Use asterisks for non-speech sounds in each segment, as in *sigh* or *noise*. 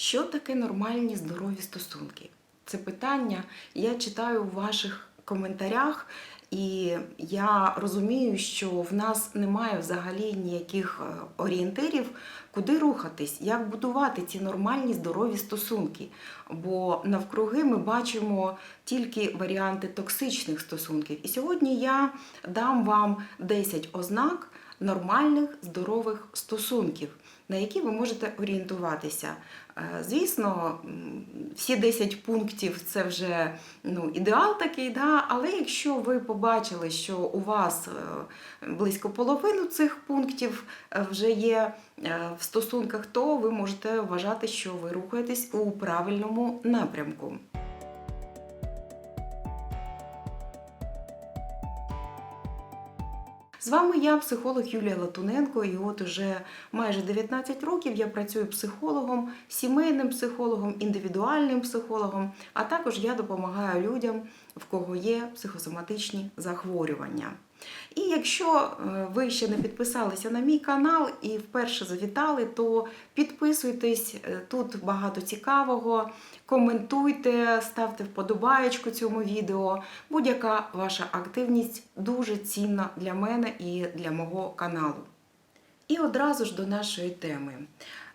Що таке нормальні здорові стосунки? Це питання я читаю у ваших коментарях, і я розумію, що в нас немає взагалі ніяких е, орієнтирів, куди рухатись, як будувати ці нормальні здорові стосунки. Бо навкруги ми бачимо тільки варіанти токсичних стосунків. І сьогодні я дам вам 10 ознак нормальних здорових стосунків, на які ви можете орієнтуватися. Е, Звісно, всі 10 пунктів це вже ну, ідеал такий, да? але якщо ви побачили, що у вас е, близько половини цих пунктів е, вже є в стосунках, то ви можете вважати, що ви рухаєтесь у правильному напрямку. З вами я, психолог Юлія Латуненко, і от уже майже 19 років я працюю психологом, сімейним психологом, індивідуальним психологом, а також я допомагаю людям, в кого є психосоматичні захворювання. І якщо е, ви ще не підписалися на мій канал і вперше завітали, то підписуйтесь, е, тут багато цікавого. Коментуйте, ставте вподобаєчку цьому відео. Будь-яка ваша активність дуже цінна для мене і для мого каналу. І одразу ж до нашої теми.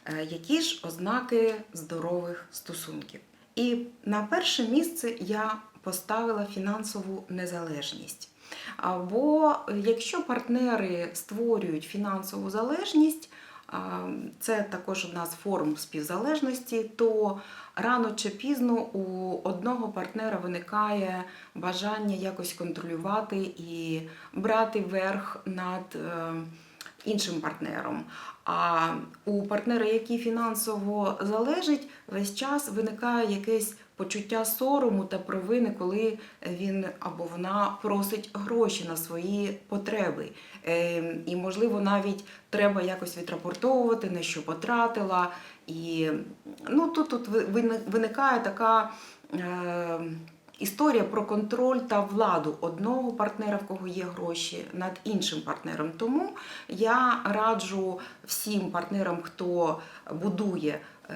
Е, Які ж ознаки здорових стосунків? І на перше місце я поставила фінансову незалежність. А, Бо якщо партнери створюють фінансову залежність, це також одна з форм співзалежності, то рано чи пізно у одного партнера виникає бажання якось контролювати і брати верх над е, іншим партнером. А у партнера, який фінансово залежить, весь час виникає якесь почуття сорому та провини, коли він або вона просить гроші на свої потреби. Е, І, можливо, навіть треба якось відрапортовувати, на що потратила. І ну, тут, тут виникає така. Е, Історія про контроль та владу одного партнера, в кого є гроші, над іншим партнером. Тому я раджу всім партнерам, хто будує е,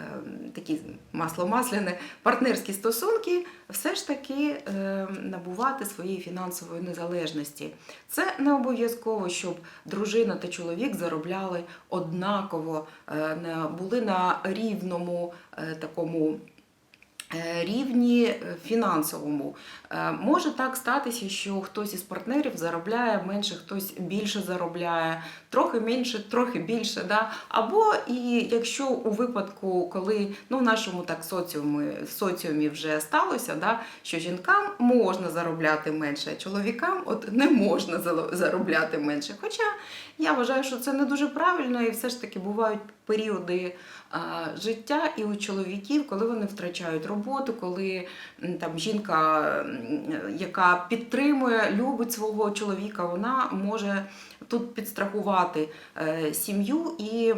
такі масло-масляне партнерські стосунки, все ж таки е, набувати своєї фінансової незалежності. Це не обов'язково, щоб дружина та чоловік заробляли однаково, е, були на рівному е, такому. Е, рівні е, фінансовому. Е, Може так статися, що хтось із партнерів заробляє менше, хтось більше заробляє, трохи менше, трохи більше. Да? Або і якщо у випадку, коли ну, в нашому так соціумі, соціумі вже сталося, да, що жінкам можна заробляти менше, а чоловікам от не можна заробляти менше. Хоча я вважаю, що це не дуже правильно, і все ж таки бувають періоди а, життя і у чоловіків, коли вони втрачають роботу, коли там жінка, яка підтримує, любить свого чоловіка, вона може тут підстрахувати е, сім'ю і.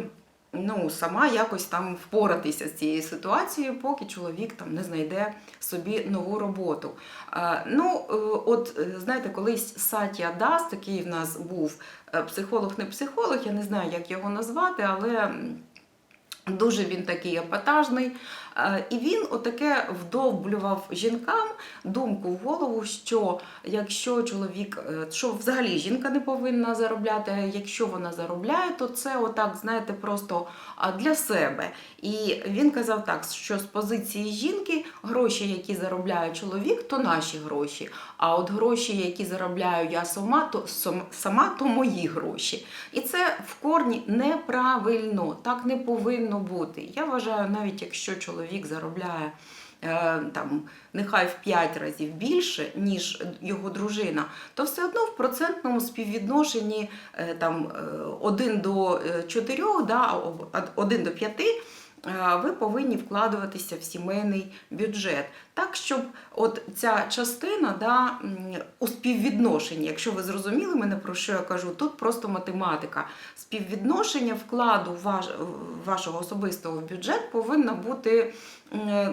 Ну, сама якось там впоратися з цією ситуацією, поки чоловік там не знайде собі нову роботу. Е, ну, е, от е, знаєте, колись Сатія Дас, такий в нас був психолог, не психолог, я не знаю, як його назвати, але Дуже він такий епатажний. Е, І він отаке вдовблював жінкам думку в голову, що якщо чоловік, е, що взагалі жінка не повинна заробляти, а якщо вона заробляє, то це отак, знаєте, просто для себе. І він казав так, що з позиції жінки гроші, які заробляє чоловік, то наші гроші. А от гроші, які заробляю я сама, то сама, то мої гроші. І це в корні неправильно, так не повинно бути. Я вважаю, навіть якщо чоловік заробляє. е, Там нехай в 5 разів більше, ніж його дружина, то все одно в процентному співвідношенні е, там 1 до 4, да, 1 до 5 е, ви повинні вкладуватися в сімейний бюджет. Так, щоб от ця частина да, у співвідношенні, якщо ви зрозуміли мене, про що я кажу, тут просто математика. Співвідношення вкладу ваш, вашого особистого в бюджет повинно бути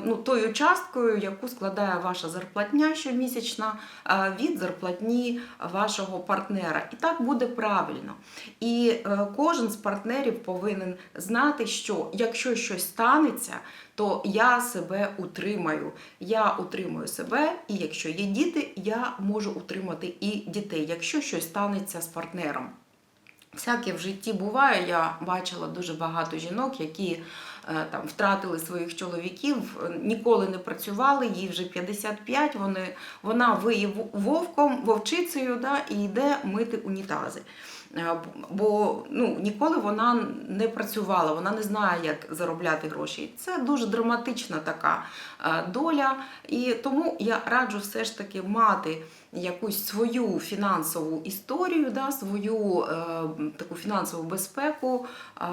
ну, тою часткою, яку складає ваша зарплатня щомісячна е, від зарплатні вашого партнера. І так буде правильно. І е, кожен з партнерів повинен знати, що якщо щось станеться, то я себе утримаю. Я утримую себе, і якщо є діти, я можу утримати і дітей, якщо щось станеться з партнером. Всяке в житті буває. Я бачила дуже багато жінок, які е, там втратили своїх чоловіків, е, ніколи не працювали, їй вже 55, вони, вона виє вовком, вовчицею да, і йде мити унітази. Е, Бо ну, ніколи вона не працювала, вона не знає, як заробляти гроші. Це дуже драматична така е, доля. І тому я раджу все ж таки мати якусь свою фінансову історію, да, свою е, таку фінансову безпеку е,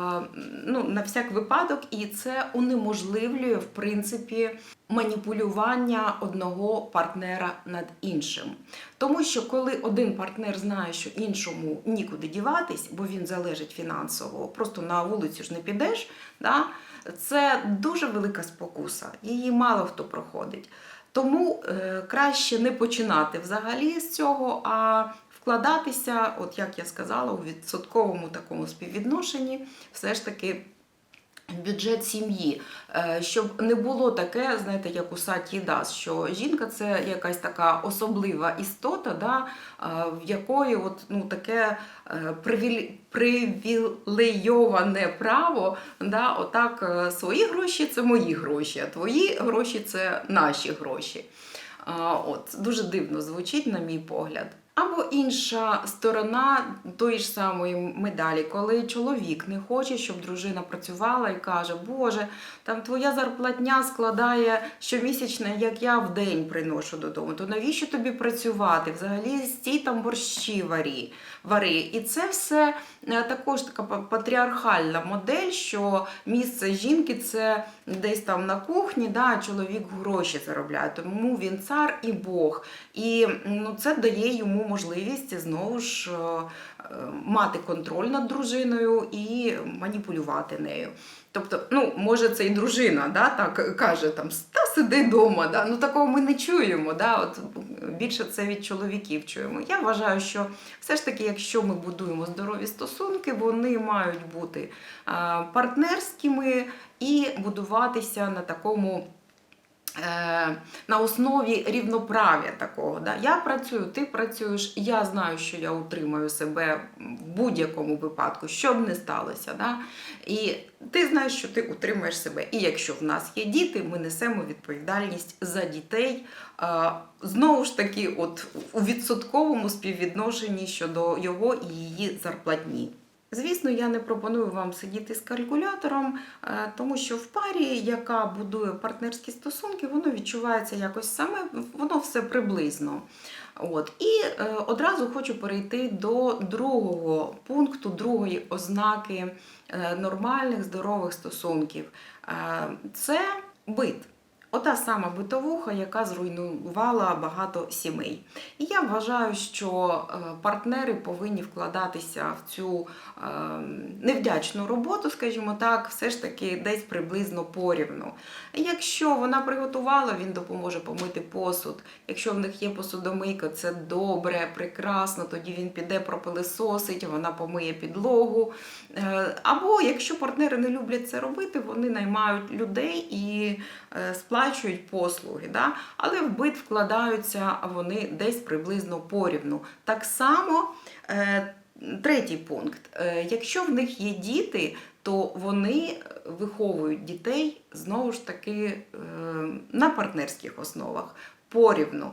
ну, на всяк випадок, і це унеможливлює, в принципі, маніпулювання одного партнера над іншим. Тому що коли один партнер знає, що іншому нікуди діватись, бо він залежить фінансово, просто на вулицю ж не підеш, да, це дуже велика спокуса. Її мало хто проходить. Тому е, краще не починати взагалі з цього, а вкладатися, от як я сказала, у відсотковому такому співвідношенні, все ж таки. Бюджет сім'ї, Е, щоб не було таке, знаєте, як у Саті Дас, що жінка це якась така особлива істота, да, е, в якої от, ну, таке е, привілейоване право, да, отак свої гроші це мої гроші, а твої гроші це наші гроші. От, дуже дивно звучить, на мій погляд. Або інша сторона тої ж самої медалі, коли чоловік не хоче, щоб дружина працювала і каже, Боже, там твоя зарплатня складає щомісячно, як я в день приношу додому. То навіщо тобі працювати? Взагалі стій там борщі варі, вари. І це все е, також така патріархальна модель, що місце жінки це десь там на кухні, да, чоловік гроші заробляє. Тому він цар і Бог. І ну, це дає йому можливість знову ж е, е, мати контроль над дружиною і маніпулювати нею. Тобто, ну, може, це і дружина, да, так каже там, та сиди вдома, да? ну такого ми не чуємо. Да? От, більше це від чоловіків чуємо. Я вважаю, що все ж таки, якщо ми будуємо здорові стосунки, вони мають бути а, партнерськими і будуватися на такому. Е, На основі рівноправ'я такого. Да? Я працюю, ти працюєш, я знаю, що я утримаю себе в будь-якому випадку, що б не сталося. Да? І ти знаєш, що ти утримаєш себе. І якщо в нас є діти, ми несемо відповідальність за дітей. е, Знову ж таки, от у відсотковому співвідношенні щодо його і її зарплатні. Звісно, я не пропоную вам сидіти з калькулятором, е, тому що в парі, яка будує партнерські стосунки, воно відчувається якось саме, воно все приблизно. От. І е, одразу хочу перейти до другого пункту, другої ознаки е, нормальних здорових стосунків. Е, це бит. Ота сама битовуха, яка зруйнувала багато сімей. І я вважаю, що е, партнери повинні вкладатися в цю е, невдячну роботу, скажімо так, все ж таки десь приблизно порівну. Якщо вона приготувала, він допоможе помити посуд. Якщо в них є посудомийка, це добре, прекрасно. Тоді він піде пропилисосить, вона помиє підлогу. Е, Або якщо партнери не люблять це робити, вони наймають людей і е, сплачують послуги. Да? Але в бит вкладаються вони десь приблизно порівну. Так само. е, Третій пункт. Е, Якщо в них є діти, то вони виховують дітей знову ж таки е, на партнерських основах порівну.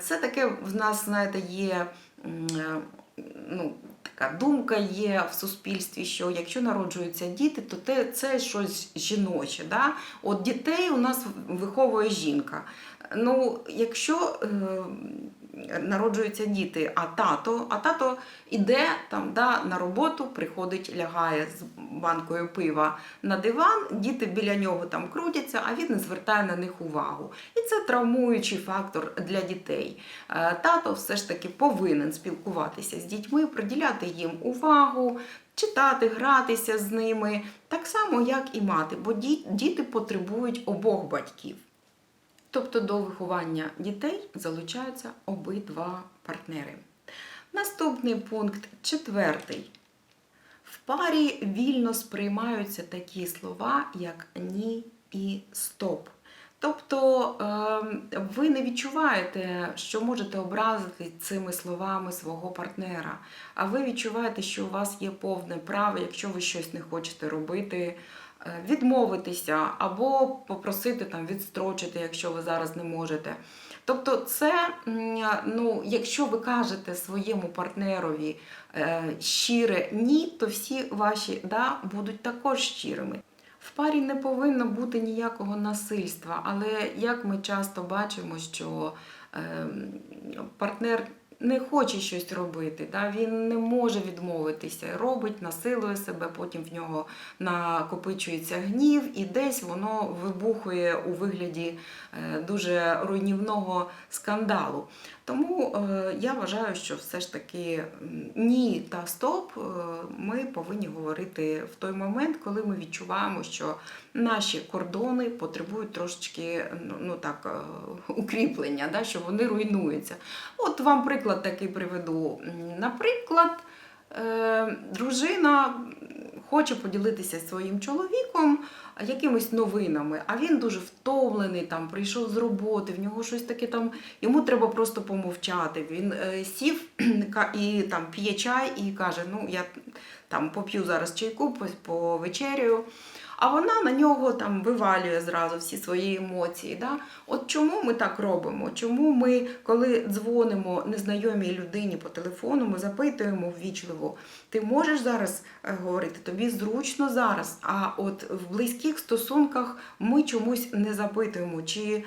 Це таке в нас, знаєте, є. Ну, така думка є в суспільстві, що якщо народжуються діти, то це щось жіноче. Да? От дітей у нас виховує жінка. Ну, якщо е, народжуються діти, а тато, а тато іде там да, на роботу, приходить, лягає з банкою пива на диван, діти біля нього там крутяться, а він не звертає на них увагу. І це травмуючий фактор для дітей. Е, Тато все ж таки повинен спілкуватися з дітьми, приділяти їм увагу, читати, гратися з ними, так само, як і мати, бо діти потребують обох батьків. Тобто до виховання дітей залучаються обидва партнери. Наступний пункт четвертий. В парі вільно сприймаються такі слова, як ні і стоп. Тобто ем, ви не відчуваєте, що можете образити цими словами свого партнера, а ви відчуваєте, що у вас є повне право, якщо ви щось не хочете робити, відмовитися або попросити там відстрочити, якщо ви зараз не можете. Тобто, це, ну, якщо ви кажете своєму партнерові е, щире ні, то всі ваші да будуть також щирими. В парі не повинно бути ніякого насильства, але як ми часто бачимо, що е, партнер не хоче щось робити, да? він не може відмовитися, робить, насилує себе, потім в нього накопичується гнів, і десь воно вибухує у вигляді е, дуже руйнівного скандалу. Тому е, я вважаю, що все ж таки ні та стоп е, ми повинні говорити в той момент, коли ми відчуваємо, що наші кордони потребують трошечки ну, ну так, укріплення, да, що вони руйнуються. От вам приклад такий приведу. Наприклад, е, дружина хоче поділитися своїм чоловіком якимись новинами, а він дуже втомлений, там прийшов з роботи, в нього щось таке там, йому треба просто помовчати. Він е, сів *clears throat* і там п'є чай і каже: Ну, я там поп'ю зараз чайку, по- повечеряю. А вона на нього там вивалює зразу всі свої емоції. Да? От чому ми так робимо? Чому ми, коли дзвонимо незнайомій людині по телефону, ми запитуємо ввічливо, ти можеш зараз е, говорити, тобі зручно зараз. А от в близьких стосунках ми чомусь не запитуємо, чи е,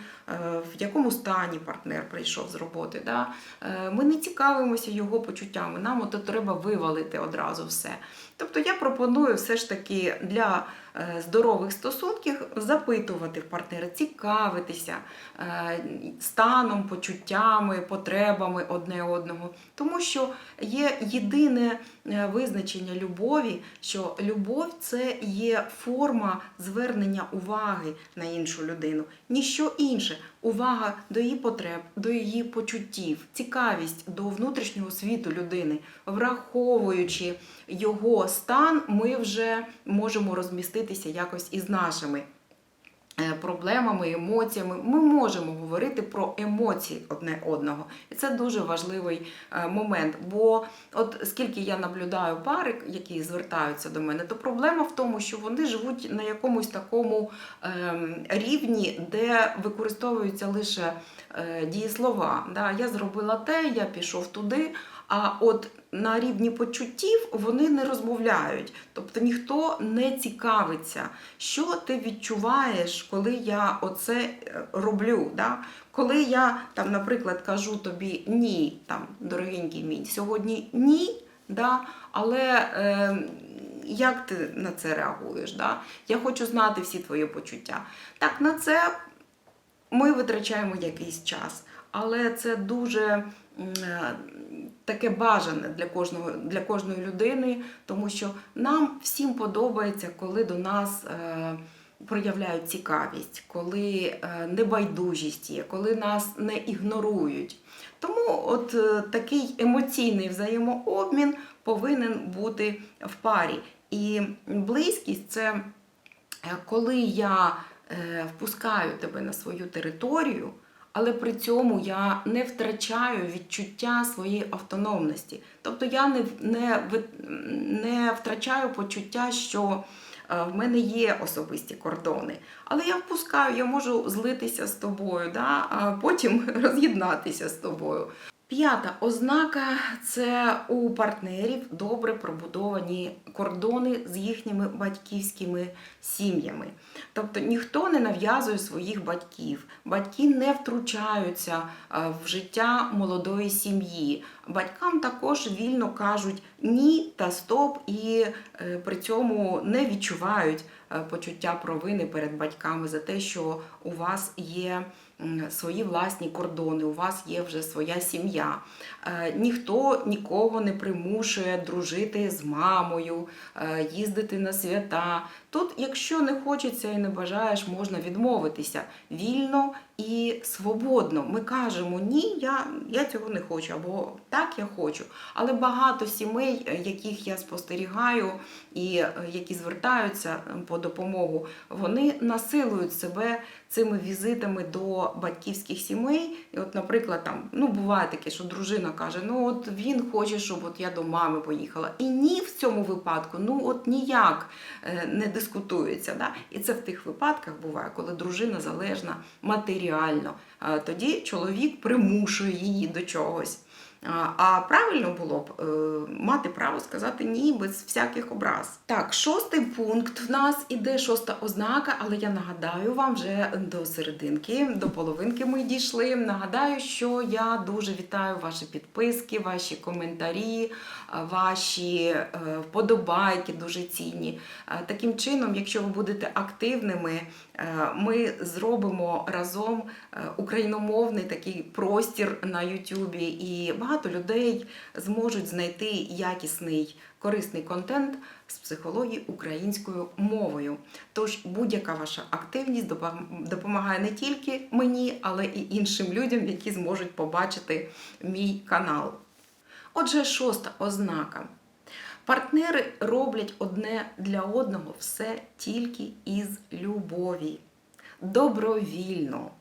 в якому стані партнер прийшов з роботи. Да? Е, Ми не цікавимося його почуттями. Нам от треба вивалити одразу все. Тобто я пропоную все ж таки для здорових стосунків запитувати в партнера, цікавитися е, станом, почуттями, потребами одне одного. Тому що є єдине е, визначення любові, що любов це є форма звернення уваги на іншу людину, ніщо інше. Увага до її потреб, до її почуттів, цікавість до внутрішнього світу людини, враховуючи його стан, ми вже можемо розміститися якось із нашими е, проблемами, емоціями. Ми можемо говорити про емоції одне одного. І це дуже важливий е, момент. Бо от скільки я наблюдаю пари, які звертаються до мене, то проблема в тому, що вони живуть на якомусь такому ем, рівні, де використовуються лише е, дієслова. Я зробила те, я пішов туди. А от на рівні почуттів вони не розмовляють. Тобто ніхто не цікавиться, що ти відчуваєш, коли я оце е, роблю. Да? Коли я там, наприклад, кажу тобі ні, там, дорогенький мій, сьогодні ні, да? але е, як ти на це реагуєш? Да? Я хочу знати всі твої почуття. Так, на це ми витрачаємо якийсь час, але це дуже е, таке бажане для кожного для кожної людини, тому що нам всім подобається, коли до нас. Е, Проявляють цікавість, коли е, небайдужість є, коли нас не ігнорують. Тому от е, такий емоційний взаємообмін повинен бути в парі. І близькість це коли я впускаю тебе на свою територію, але при цьому я не втрачаю відчуття своєї автономності. Тобто я не, не, не втрачаю почуття, що е, в мене є особисті кордони. Але я впускаю, я можу злитися з тобою, да? а потім *laughs* роз'єднатися з тобою. П'ята ознака це у партнерів добре пробудовані кордони з їхніми батьківськими сім'ями. Тобто ніхто не нав'язує своїх батьків, батьки не втручаються е, в життя молодої сім'ї. Батькам також вільно кажуть ні та стоп, і е, при цьому не відчувають е, почуття провини перед батьками за те, що у вас є свої власні кордони, у вас є вже своя сім'я. Е, Ніхто нікого не примушує дружити з мамою, е, їздити на свята. Тут, якщо не хочеться і не бажаєш, можна відмовитися вільно і свободно. Ми кажемо ні, я, я цього не хочу, або так я хочу. Але багато сімей, е, яких я спостерігаю і які звертаються по допомогу, вони насилують себе цими візитами до батьківських сімей. І от, наприклад, там ну буває таке, що дружина каже: Ну от він хоче, щоб от я до мами поїхала. І ні в цьому випадку, ну от ніяк е, не дискутується. Да? І це в тих випадках буває, коли дружина залежна матеріально. Тоді чоловік примушує її до чогось. А- правильно було б е, мати право сказати ні без всяких образ. Так, шостий пункт в нас іде шоста ознака, але я нагадаю вам вже до серединки, до половинки ми дійшли. Нагадаю, що я дуже вітаю ваші підписки, ваші коментарі, е, ваші е, вподобайки дуже цінні. Таким чином, якщо ви будете активними, ми зробимо разом україномовний такий простір на Ютубі, і багато людей зможуть знайти якісний корисний контент з психології українською мовою. Тож будь-яка ваша активність допомагає не тільки мені, але і іншим людям, які зможуть побачити мій канал. Отже, шоста ознака. Партнери роблять одне для одного все тільки із любові, добровільно.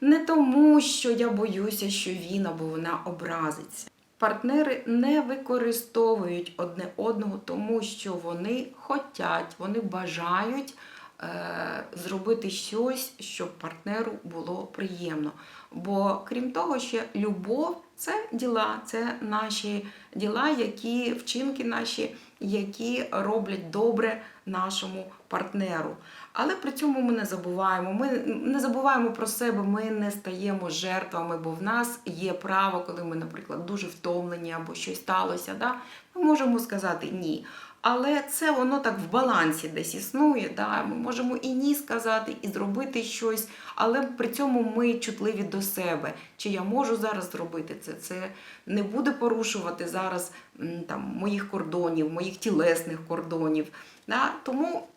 Не тому, що я боюся, що він або вона образиться. Партнери не використовують одне одного, тому що вони хочуть, вони бажають е, зробити щось, щоб партнеру було приємно. Бо крім того, ще любов це діла, це наші діла, які вчинки наші, які роблять добре нашому партнеру. Але при цьому ми не забуваємо. Ми не забуваємо про себе, ми не стаємо жертвами, бо в нас є право, коли ми, наприклад, дуже втомлені або щось сталося. Да? Ми можемо сказати ні. Але це воно так в балансі десь існує. Да? Ми можемо і ні сказати, і зробити щось, але при цьому ми чутливі до себе. Чи я можу зараз зробити це? Це не буде порушувати зараз там, моїх кордонів, моїх тілесних кордонів. Да? Тому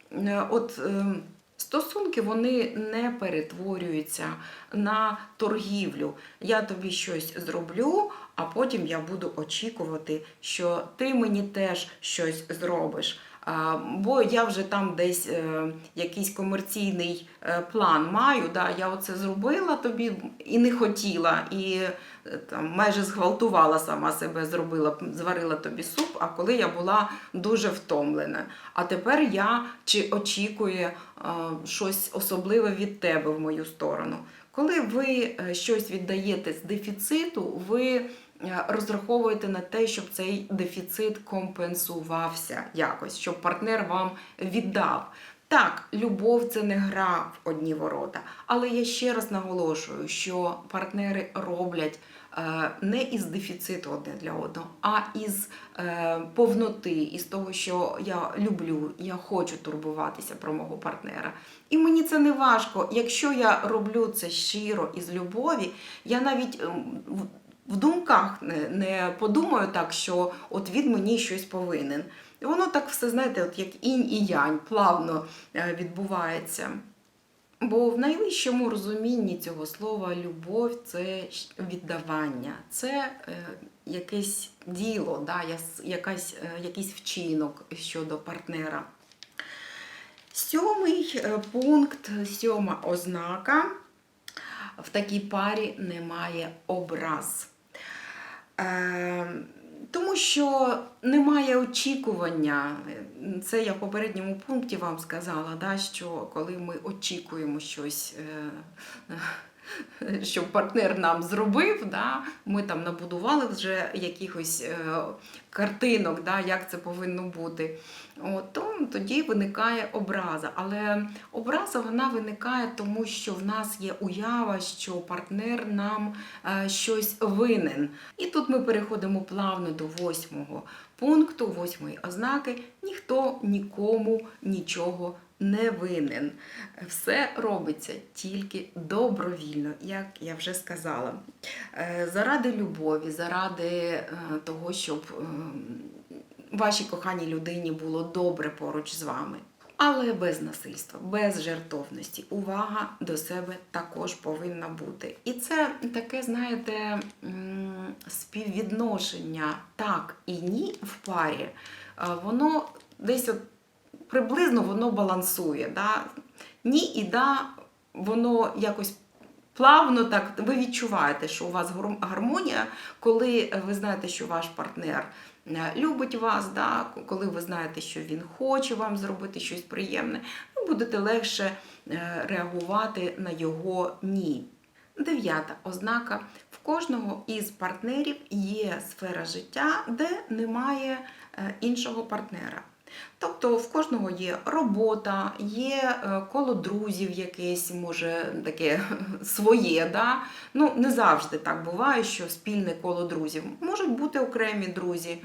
от. ем, Стосунки вони не перетворюються на торгівлю. Я тобі щось зроблю, а потім я буду очікувати, що ти мені теж щось зробиш. Бо я вже там десь е, якийсь комерційний е, план маю. Да, я оце зробила тобі і не хотіла, і е, там майже зґвалтувала сама себе, зробила, зварила тобі суп, а коли я була дуже втомлена. А тепер я чи очікує щось особливе від тебе в мою сторону. Коли ви щось віддаєте з дефіциту, ви розраховуєте на те, щоб цей дефіцит компенсувався якось, щоб партнер вам віддав. Так, любов це не гра в одні ворота, але я ще раз наголошую, що партнери роблять е, не із дефіциту одне для одного, а із е, повноти, із того, що я люблю, я хочу турбуватися про мого партнера. І мені це не важко. Якщо я роблю це щиро із любові, я навіть ем, в- думках не, не подумаю так, що от він мені щось повинен. І воно так все, знаєте, от як інь і янь, плавно е, відбувається. Бо в найвищому розумінні цього слова любов це віддавання, це е, якесь діло, да, якась, е, якийсь вчинок щодо партнера. Сьомий пункт, сьома ознака. В такій парі немає образ. Е, тому що немає очікування. Це я в попередньому пункті вам сказала, да, що коли ми очікуємо щось, е, щоб партнер нам зробив. Да? Ми там набудували вже якихось е, картинок, да? як це повинно бути. От, то тоді виникає образа. Але образа вона виникає тому, що в нас є уява, що партнер нам е, щось винен. І тут ми переходимо плавно до восьмого пункту, восьмої ознаки: ніхто нікому нічого не винен. Все робиться тільки добровільно, як я вже сказала. Е, Заради любові, заради е, того, щоб ем, вашій коханій людині було добре поруч з вами. Але без насильства, без жертовності. Увага до себе також повинна бути. І це таке, знаєте, співвідношення так і ні в парі. Воно десь от приблизно воно балансує. Да? Ні і да, воно якось плавно так ви відчуваєте, що у вас гармонія, коли ви знаєте, що ваш партнер любить вас, да, коли ви знаєте, що він хоче вам зробити щось приємне, ви будете легше е, реагувати на його ні. Дев'ята ознака. В кожного із партнерів є сфера життя, де немає е, іншого партнера. Тобто в кожного є робота, є е, коло друзів якесь, може таке *laughs* своє. Да? Ну, не завжди так буває, що спільне коло друзів. Можуть бути окремі друзі.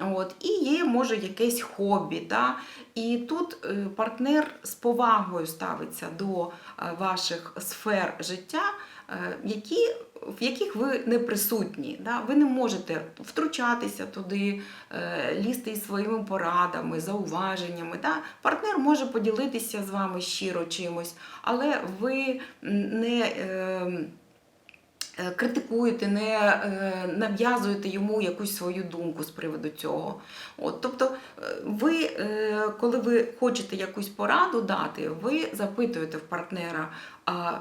От, і є, може, якесь хобі. Да? І тут е, партнер з повагою ставиться до е, ваших сфер життя, які, в яких ви не присутні. Да? Ви не можете втручатися туди, е, лізти із своїми порадами, зауваженнями. Да? Партнер може поділитися з вами щиро чимось, але ви не. Е, Критикуєте, не е, нав'язуєте йому якусь свою думку з приводу цього. От, тобто, е, ви, коли ви хочете якусь пораду дати, ви запитуєте в партнера, а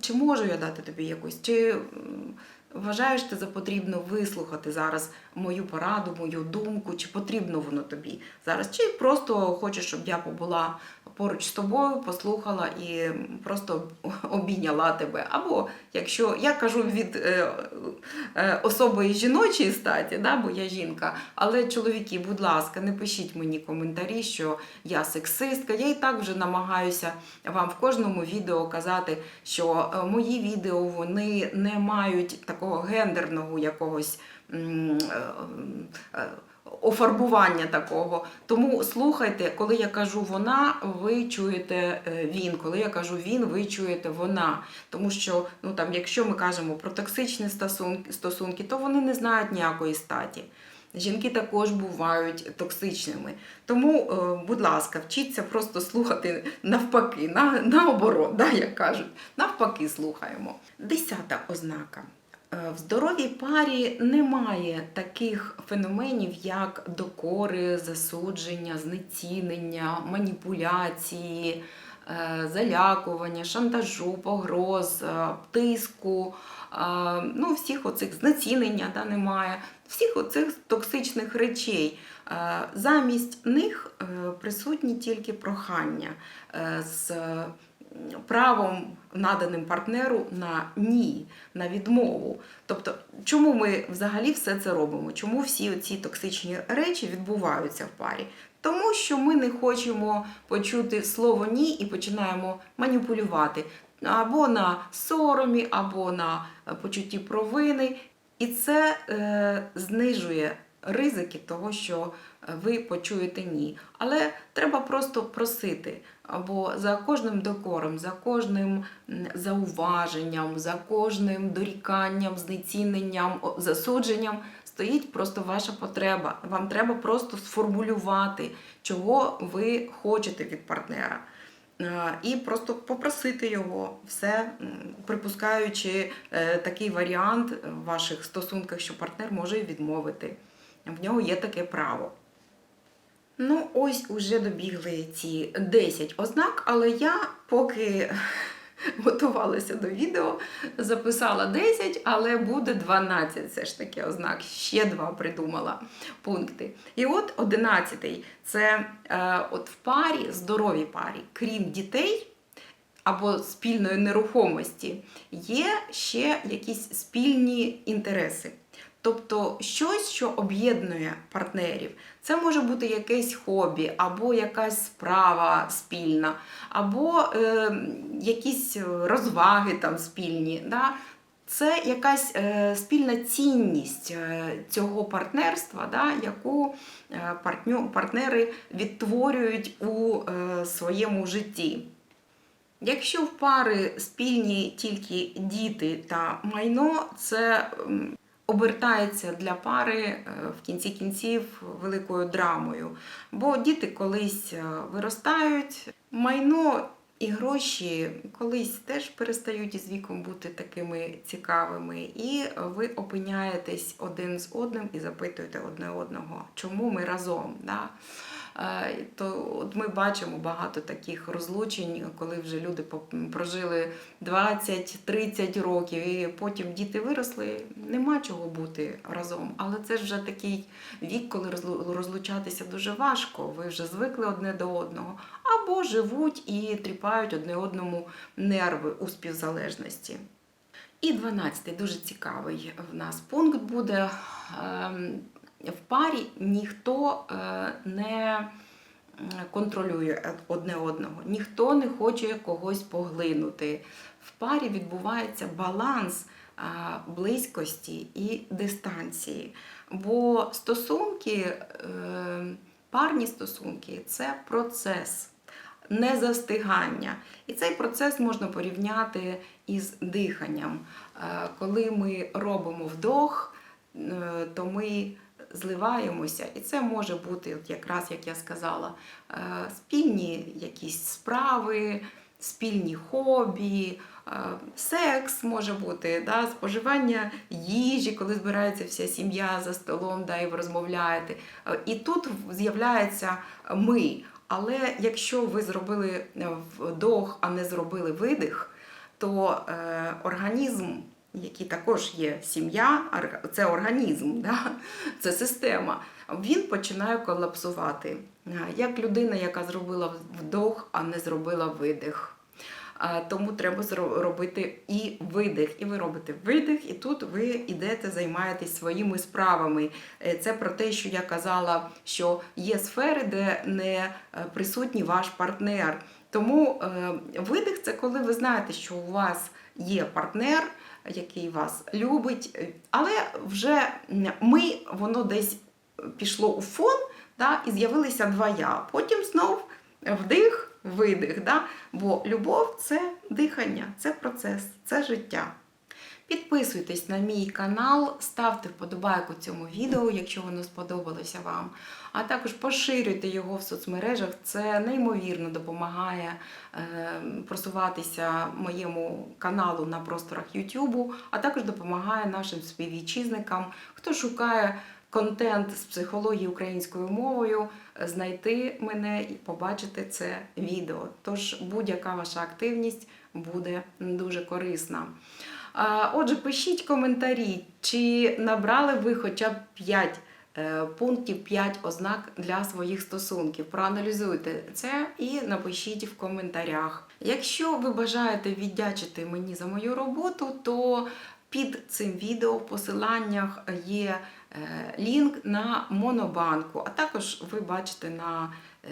чи можу я дати тобі якусь, чи вважаєш ти за потрібно вислухати зараз мою пораду, мою думку, чи потрібно воно тобі зараз, чи просто хочеш, щоб я побула поруч з тобою, послухала і просто обійняла тебе. Або якщо я кажу від е, е, особи жіночої статі, да, бо я жінка, але чоловіки, будь ласка, не пишіть мені коментарі, що я сексистка. Я і так вже намагаюся вам в кожному відео казати, що е, мої відео вони не мають такого гендерного якогось. е, е, Офарбування такого. Тому слухайте, коли я кажу вона, ви чуєте е, він. Коли я кажу він, ви чуєте вона. Тому що, ну там, якщо ми кажемо про токсичні стосунки, то вони не знають ніякої статі. Жінки також бувають токсичними. Тому, будь ласка, вчіться просто слухати навпаки, на, наоборот, да, як кажуть. Навпаки, слухаємо. Десята ознака. Е, В здоровій парі немає таких феноменів, як докори, засудження, знецінення, маніпуляції, е, залякування, шантажу, погроз, е, тиску, ну, всіх оцих знецінення да, немає, всіх оцих токсичних речей. Замість них присутні тільки прохання з правом наданим партнеру на ні, на відмову. Тобто, чому ми взагалі все це робимо? Чому всі ці токсичні речі відбуваються в парі? Тому що ми не хочемо почути слово ні і починаємо маніпулювати або на соромі, або на е, почутті провини. І це е, знижує ризики того, що е, ви почуєте ні. Але треба просто просити. Або за кожним докором, за кожним зауваженням, за кожним доріканням, знеціненням, засудженням стоїть просто ваша потреба. Вам треба просто сформулювати, чого ви хочете від партнера. Е, І просто попросити його, все припускаючи е, такий варіант в ваших стосунках, що партнер може відмовити. В нього є таке право. Ну, ось уже добігли ці 10 ознак, але я поки *laughs* готувалася до відео, записала 10, але буде 12 все ж таки ознак. Ще два придумала пункти. І от 11 це е, от в парі, здоровій парі, крім дітей, або спільної нерухомості, є ще якісь спільні інтереси. Тобто щось, що об'єднує партнерів. Це може бути якесь хобі, або якась справа спільна, або е, якісь розваги там спільні. Да? Це якась е, спільна цінність е, цього партнерства, да, яку е, партню, партнери відтворюють у е, своєму житті. Якщо в пари спільні тільки діти та майно, це обертається для пари е, в кінці кінців великою драмою. Бо діти колись е, виростають, майно і гроші колись теж перестають із віком бути такими цікавими, і ви опиняєтесь один з одним і запитуєте одне одного, чому ми разом. Да? Е, То от ми бачимо багато таких розлучень, коли вже люди прожили 20-30 років, і потім діти виросли, нема чого бути разом. Але це ж вже такий вік, коли розлучатися дуже важко. Ви вже звикли одне до одного, або живуть і тріпають одне одному нерви у співзалежності. І 12-й дуже цікавий в нас пункт буде. В парі ніхто е, не контролює одне одного, ніхто не хоче когось поглинути. В парі відбувається баланс близькості і дистанції. Бо стосунки, е, парні стосунки це процес не застигання. І цей процес можна порівняти із диханням. Е, Коли ми робимо вдох, то ми зливаємося, і це може бути, якраз як я сказала, е, спільні якісь справи, спільні хобі. е, Секс може бути, да, споживання їжі, коли збирається вся сім'я за столом, да, і ви розмовляєте. Е, І тут з'являється ми. Але якщо ви зробили вдох, а не зробили видих, то е, організм, який також є сім'я, це організм, *laughs* да? це система, він починає колапсувати. Е, Як людина, яка зробила вдох, а не зробила видих. Тому треба зро- робити і видих. І ви робите видих, і тут ви йдете, займаєтесь своїми справами. Е, Це про те, що я казала, що є сфери, де не е, присутній ваш партнер. Тому е, видих це коли ви знаєте, що у вас є партнер, який вас любить, е, але вже ми, воно десь пішло у фон, да, і з'явилися два я. Потім знов вдих, видих. Да? Бо любов це дихання, це процес, це життя. Підписуйтесь на мій канал, ставте вподобайку цьому відео, якщо воно сподобалося вам. А також поширюйте його в соцмережах. Це неймовірно допомагає е, просуватися моєму каналу на просторах YouTube, а також допомагає нашим співвітчизникам, хто шукає контент з психології українською мовою, знайти мене і побачити це відео. Тож будь-яка ваша активність буде дуже корисна. Отже, пишіть коментарі, чи набрали ви хоча б 5 пунктів, 5 ознак для своїх стосунків. Проаналізуйте це і напишіть в коментарях. Якщо ви бажаєте віддячити мені за мою роботу, то під цим відео в посиланнях є е, лінк на Монобанку, а також ви бачите на е,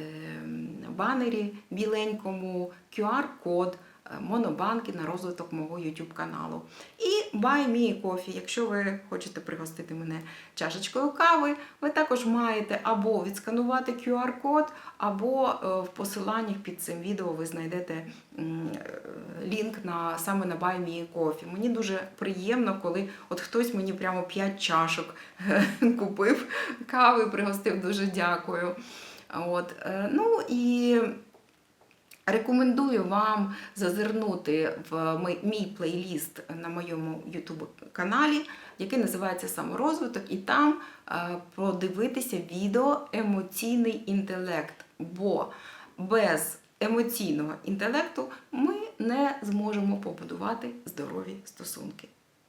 банері біленькому QR-код е, Монобанки на розвиток мого YouTube каналу. І Buy Me Coffee. Якщо ви хочете пригостити мене чашечкою кави, ви також маєте або відсканувати QR-код, або е, в посиланнях під цим відео ви знайдете е, лінк на саме на Buy Me Coffee. Мені дуже приємно, коли от хтось мені прямо 5 чашок *laughs* купив кави, пригостив. Дуже дякую. От, е, ну і Рекомендую вам зазирнути в мій- плейліст на моєму YouTube каналі, який називається Саморозвиток, і там е, подивитися відео Емоційний інтелект. Бо без емоційного інтелекту ми не зможемо побудувати здорові стосунки.